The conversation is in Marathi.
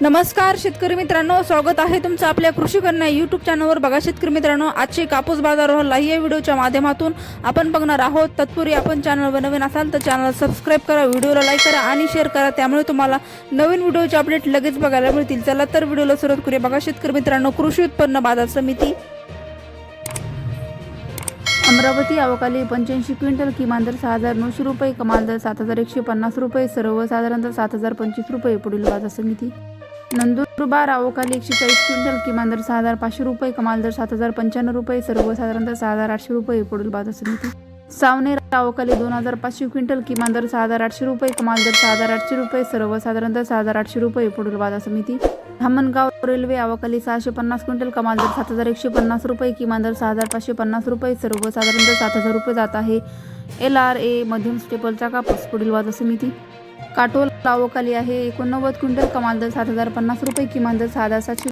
नमस्कार शेतकरी मित्रांनो. स्वागत आहे तुमचं आपल्या कृषी कन्या यूट्यूब चॅनलवर बघा शेतकरी मित्रांनो आजचे कापूस बाजार लाईव्ह या व्हिडिओच्या माध्यमातून आपण बघणार आहोत. तत्पूर्वी आपण चॅनलवर नवीन असाल तर चॅनल सबस्क्राईब करा व्हिडिओला लाईक करा आणि शेअर करा. त्यामुळे तुम्हाला नवीन व्हिडिओचे अपडेट लगेच बघायला मिळतील. चला तर व्हिडिओला सुरुवात करूया. बघा शेतकरी मित्रांनो कृषी उत्पन्न बाजार समिती. अमरावती अवकाली पंच्याऐंशी क्विंटल किमान दर सहा हजार नऊशे रुपये कमाल दर सात हजार एकशे पन्नास रुपये सर्वसाधारण दर सात हजार पंचवीस रुपये पुढील बाजार समिती. नंदुरबार अवकाली एकशे चाळीस क्विंटल किमान दर सहा हजार पाचशे रुपये कमाल दर सात हजार पंच्याण्णव रुपये सर्वसाधारणतः सहा हजार आठशे रुपये पुढील बाजार समिती. सावनेर अवकाली दोन हजार पाचशे क्विंटल किमान दर सहा हजार आठशे रुपये कमाल दर सहा हजार आठशे रुपये सर्वसाधारणतः सहा हजार आठशे रुपये पुढील बाजार समिती. धामणगाव रेल्वे अवकाली सहाशे पन्नास क्विंटल कमाल दर सात हजार एकशे पन्नास रुपये किमान दर सहा हजार पाचशे पन्नास रुपये सर्वसाधारणतः सात हजार रुपये जात आहे. एल आर ए मध्यम स्टेपलचा कापूस पुढील वाद समिती. काटोल अवकाली आहे एकोणनव्वद क्विंटल कमाल दर सात हजार पन्नास रुपये किमान दर सहा हजार सातशे